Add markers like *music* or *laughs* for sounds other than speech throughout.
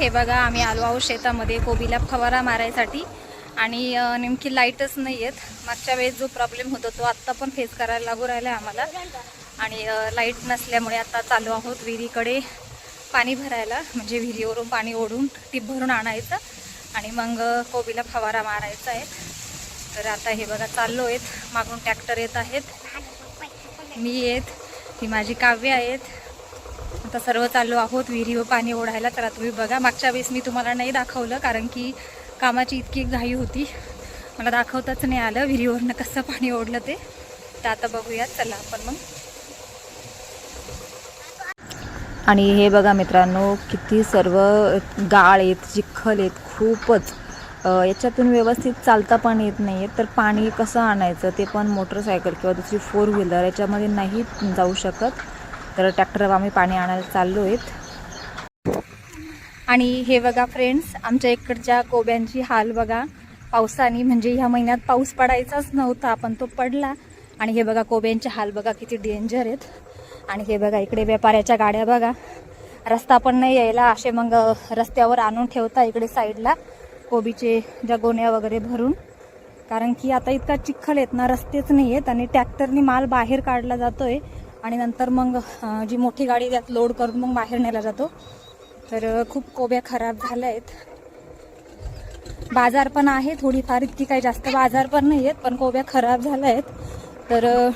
हे बघा आम्ही आलो आहोत शेतामध्ये कोबीला फवारा मारायसाठी. आणि नेमकी लाईटच नाही आहेत मागच्या वेळेस जो प्रॉब्लेम होता तो आत्ता पण फेस करायला लागू राहिला आहे आम्हाला. आणि लाइट नसल्यामुळे आता चालू आहोत विहिरीकडे पाणी भरायला. म्हणजे विहिरीवरून पाणी ओढून ती भरून आणायचं. आणि मग कोबीला फवारा मारायचा आहे. तर आता हे बघा चाललो आहेत मागून ट्रॅक्टर येत आहेत. मी येत. ही माझी काव्य आहेत. आता सर्व चाललो आहोत विहिरीवर पाणी ओढायला. तर तुम्ही बघा. मागच्या वेळेस मी तुम्हाला नाही दाखवलं कारण की कामाची इतकी घाई होती. मला दाखवताच नाही आलं विहिरीवरनं कसं पाणी ओढलं ते. तर आता बघूयात. चला आपण मग. आणि हे बघा मित्रांनो किती सर्व गाळ आहेत चिखल आहेत खूपच. याच्यातून व्यवस्थित चालता पण येत नाही आहे तर पाणी कसं आणायचं? ते पण मोटरसायकल किंवा दुसरी फोर व्हीलर याच्यामध्ये नाही जाऊ शकत. तर ट्रॅक्टरवर आम्ही पाणी आणायला चाललो आहेत. आणि हे बघा फ्रेंड्स आमच्या इकडच्या कोब्यांची हाल बघा. पावसाने म्हणजे ह्या महिन्यात पाऊस पडायचाच नव्हता पण तो पडला. आणि हे बघा कोब्यांचे हाल बघा किती डेंजर आहेत. आणि हे बघा इकडे व्यापाऱ्याच्या गाड्या बघा. रस्ता पण नाही यायला असे मग रस्त्यावर आणून ठेवता इकडे साईडला कोबीचे ज्या गोण्या वगैरे भरून. कारण की आता इतका चिखल आहेत ना रस्तेच नाही आहेत आणि ट्रॅक्टरनी माल बाहेर काढला जातोय. आणि नंतर मग जी मोठी गाडी त्यात लोड करून मग बाहेर नेला जातो. तर खूप कोब्या खराब झाल्या आहेत. बाजार पण आहे थोडीफार इतकी काही जास्त बाजार पण नाही आहेत पण कोब्या खराब झाल्या आहेत. तर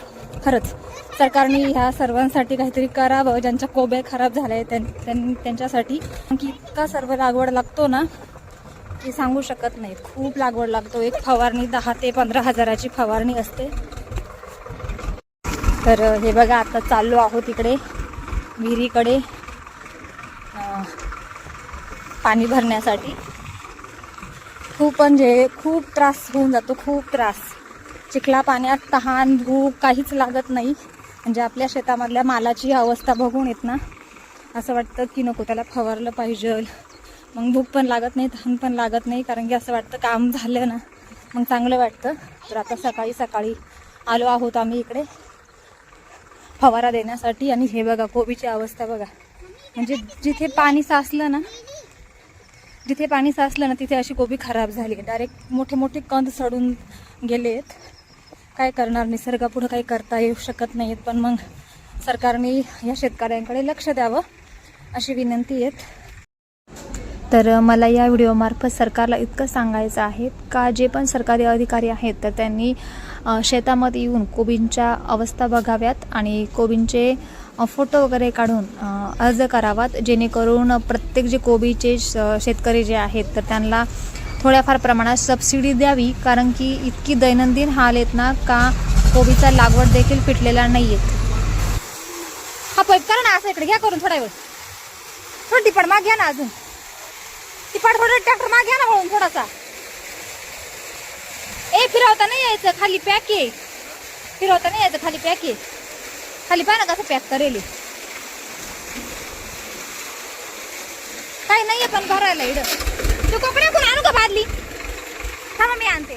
खरंच सरकारने ह्या सर्वांसाठी काहीतरी करावं ज्यांच्या कोब्या खराब झाल्या आहेत त्यां- त्यां- त्यांच्यासाठी. की इतका सर्व लागवड लागतो ना की सांगू शकत नाही खूप लागवड लागतो. एक फवारणी दहा ते पंधरा हजाराची फवारणी असते. तर हे बघा आता चाललो आहोत इकडे विहिरीकडे. पाणी भरण्यासाठी. खूप म्हणजे खूप त्रास होऊन जातो खूप त्रास. चिखला पाण्यात तहान भूक काहीच लागत नाही. म्हणजे आपल्या शेतामधल्या मालाची अवस्था बघून येत ना. असं वाटतं की नको त्याला फवारलं पाहिजे. मग भूक पण लागत नाही तहान पण लागत नाही कारण की असं वाटतं काम झालं ना. मग चांगलं वाटतं. तर आता सकाळी सकाळी आलो आहोत आम्ही इकडे. फवारा देण्यासाठी. आणि हे बघा कोबीची अवस्था बघा. म्हणजे जिथे पाणी साचलं ना जिथे पाणी साचलं ना तिथे अशी कोबी खराब झाली. डायरेक्ट मोठे मोठे कंद सडून गेले आहेत काय करणार? निसर्गापुढं काही करता येऊ शकत नाही पण मग सरकारने या शेतकऱ्यांकडे लक्ष द्यावं अशी विनंती आहेत. तर मला या व्हिडिओमार्फत सरकारला इतकं सांगायचं आहे का जे पण सरकारी अधिकारी आहेत तर त्यांनी शेतामध्ये येऊन कोबींच्या अवस्था बघाव्यात आणि कोबींचे फोटो वगैरे काढून अर्ज करावात जेणेकरून प्रत्येक जे कोबीचे श- शेतकरी जे आहेत तर त्यांना थोड्याफार प्रमाणात सबसिडी द्यावी कारण की इतकी दैनंदिन हाल आहेत ना का कोबीचा लागवड देखील पिटलेला नाही आहेत हा पैप करा ना असं इकडे घ्या करून थोडा वेळ. थोडी पण माग घ्या ना अजून. ती पाठ थोडं ट्रॅक्टर माग घ्या ना वळून थोडासा. ए फिरवता नाही यायचं. खाली पॅक आहे फिरवता नाही यायचं. खाली पॅक आहे खाली पाय ना कसं पॅक करेल हे. काही नाहीये पण भरायला इड तू कपडे कोण आणू का बादली? थांबा मी आणते.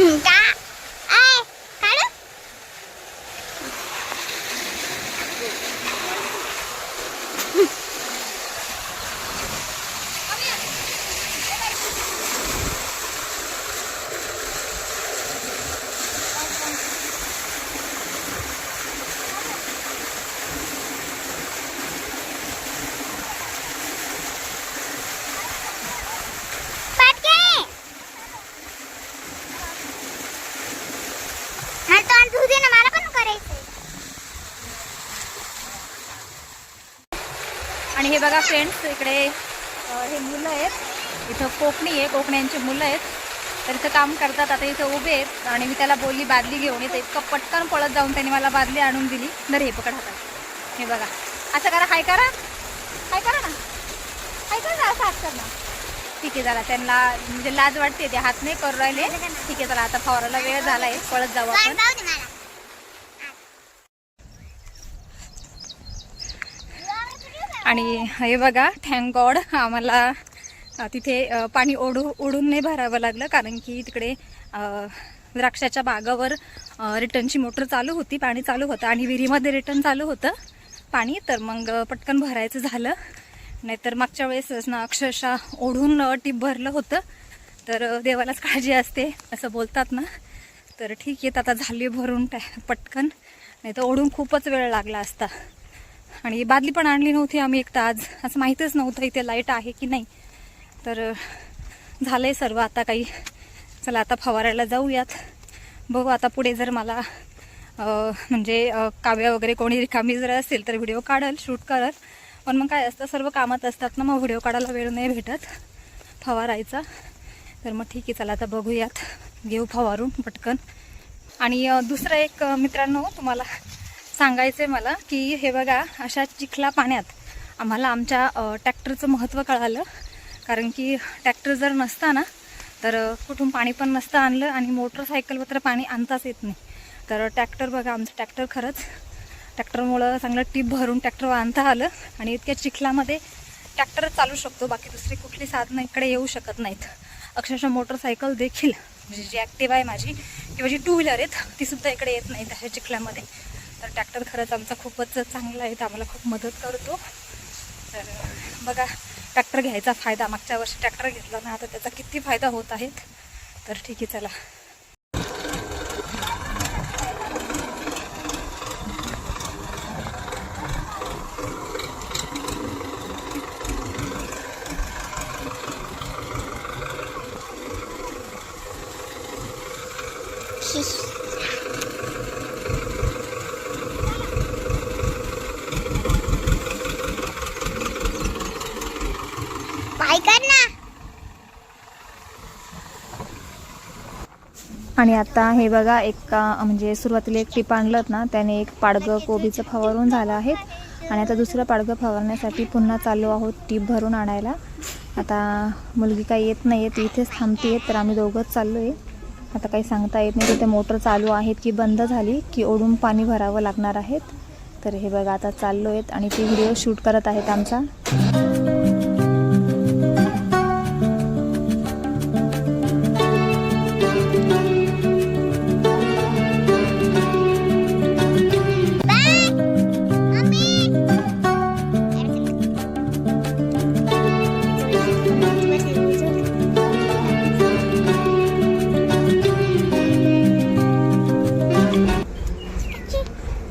Ừ, cái बघा फ्रेंड्स इकडे हे मुलं आहेत. इथं कोकणी आहे कोकण्यांची मुलं आहेत. तर इथं काम करतात आता इथं उभे आहेत. आणि मी त्याला बोलली बादली घेऊन येते. इतकं पटकन पळत जाऊन त्यांनी मला बादली आणून दिली. तर हे पकड हातात. हे बघा. असं करा हाय करा. हाय करा ना. हाय करा ना, असं हात कर ना. ठीक आहे जरा त्यांना म्हणजे लाज वाटते ते हात नाही करू राहिले. ठीक आहे चला आता फवाराला वेळ झाला आहे पळत जाऊ आपण जाऊ दे मला आणि हे बघा थँक गॉड आम्हाला तिथे पाणी ओढू ओढून नाही भरावं लागलं. कारण की तिकडे द्राक्षाच्या बागावर रिटर्नची मोटर चालू होती पाणी चालू होतं आणि विहिरीमध्ये रिटर्न चालू होतं पाणी. तर मग पटकन भरायचं झालं. नाहीतर मागच्या वेळेसच ना अक्षरशः ओढून टीप भरलं होतं. तर देवालाच काळजी असते असं बोलतात ना. तर ठीक आहे आता झाली भरून टॅ पटकन. नाही तर ओढून खूपच वेळ लागला असता. आणि बादली पण आणली नव्हती आम्ही एक तर आज. असं माहीतच नव्हतं इथे लाइट आहे की नाही. तर झालं झालंय सर्व आता काही. चला आता फवारायला जाऊयात. बघू आता पुढे जर मला म्हणजे काव्या वगैरे कोणी रिकामी जर असेल तर व्हिडिओ काढल शूट करल. पण मग काय असतं सर्व कामात असतात ना मग व्हिडिओ काढायला वेळ नाही भेटत. फवारायचा. तर मग ठीक आहे चला आता बघूयात. घेऊ फवारून पटकन. आणि दुसरं एक मित्रांनो तुम्हाला सांगायचं आहे मला की हे बघा अशा चिखला पाण्यात आम्हाला आमच्या ट्रॅक्टरचं महत्त्व कळालं. कारण की ट्रॅक्टर जर नसता ना तर कुठून पाणी पण नसतं आणलं आणि मोटरसायकलवर तर पाणी आणताच येत नाही. तर ट्रॅक्टर बघा आमचं ट्रॅक्टर खरंच ट्रॅक्टरमुळं चांगलं टीप भरून ट्रॅक्टर आणता आलं आणि इतक्या चिखलामध्ये ट्रॅक्टर चालू शकतो. बाकी दुसरी कुठली साधनं इकडे येऊ शकत नाहीत. अक्षरशः मोटरसायकल देखील म्हणजे जी ॲक्टिव्ह आहे माझी किंवा जी टू व्हीलर आहेत ती सुद्धा इकडे येत नाहीत अशा चिखल्यामध्ये तर ट्रॅक्टर खरंच आमचा खूपच चांगला आहे तर आम्हाला खूप मदत करतो. तर बघा ट्रॅक्टर घ्यायचा फायदा मागच्या वर्षी ट्रॅक्टर घेतला ना आता त्याचा किती फायदा होत आहेत तर ठीक आहे चला. ऐकत ना. आणि आता हे बघा एक म्हणजे सुरुवातीला एक टीप आणलं ना त्याने एक पाडगं कोबीचं फवारून झालं आहे. आणि आता दुसरं पाडगं फवारण्यासाठी पुन्हा चालू आहोत टीप भरून आणायला. आता मुलगी काही येत नाही आहे ती इथेच थांबते तर आम्ही दोघंच चाललो आहे आता काही सांगता येत नाही तिथे मोटर चालू आहेत की बंद झाली की ओढून पाणी भरावं लागणार आहेत. तर हे बघा आता चाललो आहेत आणि ते व्हिडिओ शूट करत आहेत आमचा.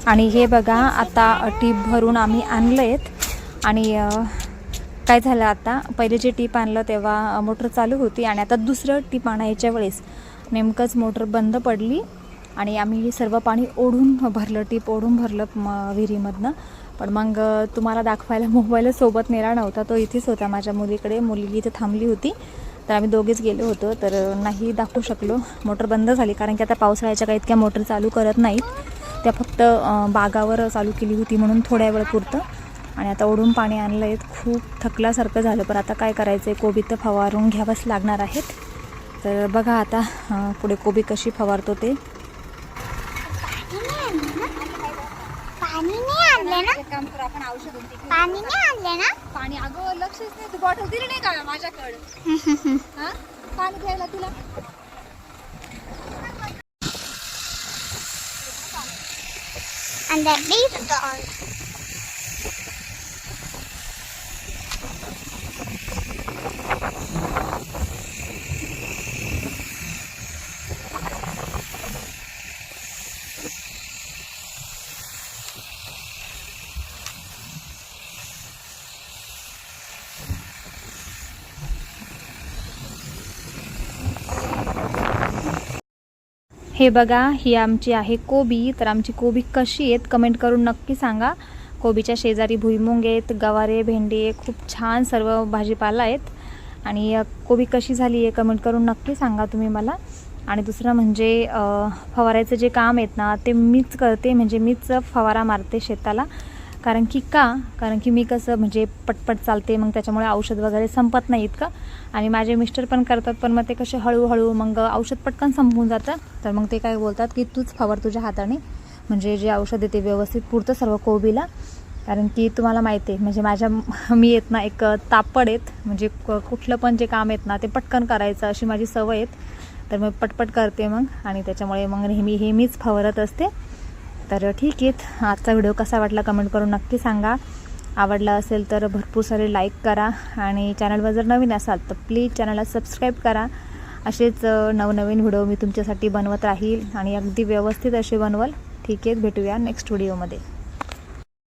आणि हे बघा आता टीप भरून आम्ही आणलं आहेत आणि काय झालं आता? पहिले जे टीप आणलं तेव्हा मोटर चालू होती आणि आता दुसरं टीप आणायच्या वेळेस नेमकंच मोटर बंद पडली आणि आम्ही सर्व पाणी ओढून भरलं टीप ओढून भरलं म विहिरीमधनं. पण मग तुम्हाला दाखवायला मोबाईल सोबत नेला नव्हता तो इथेच होता माझ्या मुलीकडे. मुलगी इथे थांबली होती. तर आम्ही दोघेच गेलो होतो तर नाही दाखवू शकलो. मोटर बंद झाली कारण की आता पावसाळ्याच्या काही इतक्या मोटर चालू करत नाहीत. त्या फक्त बागावर चालू केली होती म्हणून थोड्या वेळ पुरतं. आणि आता ओढून पाणी आणलं आहे खूप थकल्यासारखं झालं. पण आता काय करायचं आहे कोबी तर फवारून घ्यावंच लागणार आहेत. तर बघा आता पुढे कोबी कशी फवारतो ते. पाणी नाही ना? अगं लक्षच नाही तू बॉटल दिली नाही का माझ्याकडे? हा? पाणी घ्यायला तुला? And the beef dog. हे बघा ही आमची आहे कोबी. तर आमची कोबी कशी आहेत कमेंट करून नक्की सांगा. कोबीच्या शेजारी भुईमुंग आहेत गवारे भेंडी आहे खूप छान सर्व भाजीपाला आहेत. आणि कोबी कशी झाली आहे कमेंट करून नक्की सांगा तुम्ही मला. आणि दुसरं म्हणजे फवारायचं जे काम आहेत ना ते मीच करते म्हणजे मीच फवारा मारते शेताला. कारण की का? कारण की मी कसं म्हणजे पटपट चालते मग त्याच्यामुळे औषध वगैरे संपत नाही इतकं. आणि माझे मिस्टर पण करतात पण मग ते कसे हळूहळू मग औषध पटकन संपून जातं. तर मग ते काय बोलतात की तूच फवार तुझ्या हाताने. म्हणजे जे औषध आहे ते व्यवस्थित पुरतं सर्व कोबीला. कारण की तुम्हाला माहिती आहे म्हणजे माझ्या *laughs* मी येत ना एक तापड आहेत म्हणजे क- कुठलं पण जे काम येत ना ते पटकन करायचं अशी माझी सवय आहेत. तर मग पटपट करते मग आणि त्याच्यामुळे मग नेहमी हे मीच फवारत असते. तर ठीक आहे. आजचा व्हिडिओ कसा वाटला कमेंट करून नक्की सांगा. आवडला असेल तर भरपूर सारे लाईक करा आणि चॅनलवर जर नवीन असाल तर प्लीज चॅनलला सबस्क्राईब करा. असेच नवनवीन व्हिडिओ मी तुमच्यासाठी बनवत राहील आणि अगदी व्यवस्थित असे बनवल. ठीक आहे भेटूया नेक्स्ट व्हिडिओमध्ये